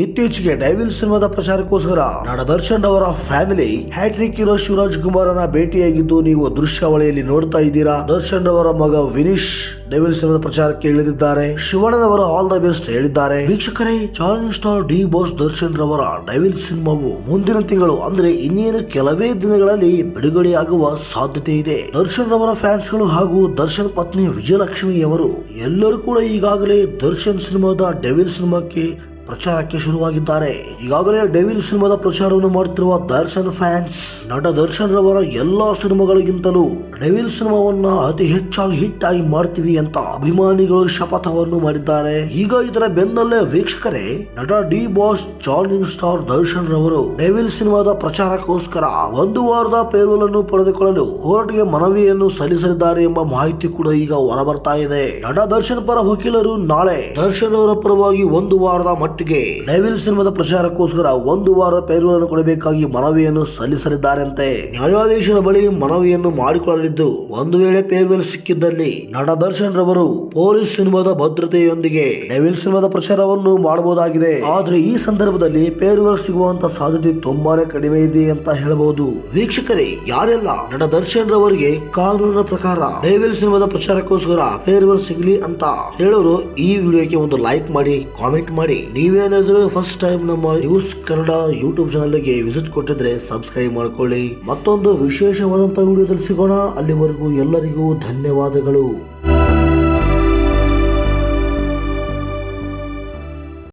ಇತ್ತೀಚೆಗೆ ಡೈವಿಲ್ ಸಿನಿಮಾದ ಪ್ರಚಾರಕ್ಕೋಸ್ಕರ ನಟ ದರ್ಶನ್ ಅವರ ಫ್ಯಾಮಿಲಿ ಹ್ಯಾಟ್ರಿಕ್ ಇರೋ ಶಿವರಾಜ್ ಕುಮಾರನ ಭೇಟಿಯಾಗಿದ್ದು, ನೀವು ದೃಶ್ಯಾವಳಿಯಲ್ಲಿ ನೋಡ್ತಾ ಇದ್ದೀರಾ? ದರ್ಶನ್ ಅವರ ಮಗ ವಿನೀಶ್ ಡೈವಿಲ್ ಸಿನಿಮಾದ ಪ್ರಚಾರಕ್ಕೆ ಇಳಿದಿದ್ದಾರೆ. ಶಿವಣ್ಣನವರು ಆಲ್ ದ ಬೆಸ್ಟ್ ಹೇಳಿದ್ದಾರೆ. ವೀಕ್ಷಕರೇ, challenge star D Boss Darshan ರವರ ಡೈವಿಲ್ ಸಿನಿಮಾವು ಮುಂದಿನ ತಿಂಗಳು, ಅಂದ್ರೆ ಇನ್ನೇನು ಕೆಲವೇ ದಿನಗಳಲ್ಲಿ ಬಿಡುಗಡೆಯಾಗುವ ಸಾಧ್ಯತೆ ಇದೆ. ದರ್ಶನ್ ರವರ ಫ್ಯಾನ್ಸ್ಗಳು ಹಾಗೂ ದರ್ಶನ್ ಪತ್ನಿ ವಿಜಯಲಕ್ಷ್ಮಿ ಅವರು ಎಲ್ಲರೂ ಕೂಡ ಈಗಾಗಲೇ ದರ್ಶನ್ ಸಿನಿಮಾದ ಡೆವಿಲ್ ಸಿನಿಮಾಕ್ಕೆ ಪ್ರಚಾರಕ್ಕೆ ಶುರುವಾಗಿದ್ದಾರೆ. ಈಗಾಗಲೇ ಡೆವಿಲ್ ಸಿನಿಮಾದ ಪ್ರಚಾರವನ್ನು ಮಾಡುತ್ತಿರುವ ದರ್ಶನ್ ಫ್ಯಾನ್ಸ್, ನಟ ದರ್ಶನ್ ರವರ ಎಲ್ಲಾ ಸಿನಿಮಾಗಳಿಗಿಂತಲೂ ಡೆವಿಲ್ ಸಿನಿಮಾವನ್ನ ಅತಿ ಹೆಚ್ಚಾಗಿ ಹಿಟ್ ಆಗಿ ಮಾಡ್ತೀವಿ ಅಂತ ಅಭಿಮಾನಿಗಳು ಶಪಥವನ್ನು ಮಾಡಿದ್ದಾರೆ. ಈಗ ಇದರ ಬೆನ್ನಲ್ಲೇ ವೀಕ್ಷಕರೇ, ನಟ D Boss, charging star Darshan ರವರು ಡೆವಿಲ್ ಸಿನಿಮಾದ ಪ್ರಚಾರಕ್ಕೋಸ್ಕರ ಒಂದು ವಾರದ ಪೇರೋಲ್ ಅನ್ನು ಪಡೆದುಕೊಳ್ಳಲು ಕೋರ್ಟ್ಗೆ ಮನವಿಯನ್ನು ಸಲ್ಲಿಸಲಿದ್ದಾರೆ ಎಂಬ ಮಾಹಿತಿ ಕೂಡ ಈಗ ಹೊರಬರ್ತಾ ಇದೆ. ನಟ ದರ್ಶನ್ ಪರ ವಕೀಲರು ನಾಳೆ ದರ್ಶನ್ ಅವರ ಪರವಾಗಿ ಒಂದು ವಾರದ ಮಟ್ಟಿಗೆ ಡೈವಿಲ್ ಸಿನಿಮಾದ ಪ್ರಚಾರಕ್ಕೋಸ್ಕರ ಒಂದು ವಾರ ಪೇರೋಲ್ ಅನ್ನು ಕೊಡಬೇಕಾಗಿ ಮನವಿಯನ್ನು ಸಲ್ಲಿಸಲಿದ್ದಾರಂತೆ. ನ್ಯಾಯಾಧೀಶರ ಬಳಿ ಮನವಿಯನ್ನು ಮಾಡಿಕೊಳ್ಳಲಿದ್ದು, ಒಂದು ವೇಳೆ ಪೇರ್ವೆಲ್ ಸಿಕ್ಕಿದ್ದಲ್ಲಿ ನಟ ದರ್ಶನ್ ರವರು ಪೊಲೀಸ್ ಸಿನಿಮಾದ ಭದ್ರತೆಯೊಂದಿಗೆ ಡೈವಿಲ್ ಸಿನಿಮಾದ ಪ್ರಚಾರವನ್ನು ಮಾಡಬಹುದಾಗಿದೆ. ಆದ್ರೆ ಈ ಸಂದರ್ಭದಲ್ಲಿ ಪೇರ್ವೆಲ್ ಸಿಗುವಂತ ಸಾಧ್ಯತೆ ತುಂಬಾನೇ ಕಡಿಮೆ ಇದೆ ಅಂತ ಹೇಳಬಹುದು ವೀಕ್ಷಕರೇ, ಯಾರೆಲ್ಲ ನಟ ದರ್ಶನ್ ರವರಿಗೆ ಕಾನೂನಿನ ಪ್ರಕಾರ ಡೈವಿಲ್ ಸಿನಿಮಾದ ಪ್ರಚಾರಕ್ಕೋಸ್ಕರ ಫೇರ್ವೆಲ್ ಸಿಗಲಿ ಅಂತ ಹೇಳೋರು, ಈ ವಿಡಿಯೋಕ್ಕೆ ಒಂದು ಲೈಕ್ ಮಾಡಿ, ಕಾಮೆಂಟ್ ಮಾಡಿ. ನೀವೇನಾದ್ರೂ ಫಸ್ಟ್ ಟೈಮ್ ನಮ್ಮ ನ್ಯೂಸ್ ಕನ್ನಡ ಯೂಟ್ಯೂಬ್ ಚಾನಲ್ಗೆ ವಿಸಿಟ್ ಕೊಟ್ಟಿದ್ರೆ ಸಬ್ಸ್ಕ್ರೈಬ್ ಮಾಡ್ಕೊಳ್ಳಿ. ಮತ್ತೊಂದು ವಿಶೇಷವಾದಂತ ವಿಡಿಯೋದಲ್ಲಿ ಸಿಗೋಣ ಅಲ್ಲಿವರೆಗೂ ಎಲ್ಲರಿಗೂ ಧನ್ಯವಾದಗಳು.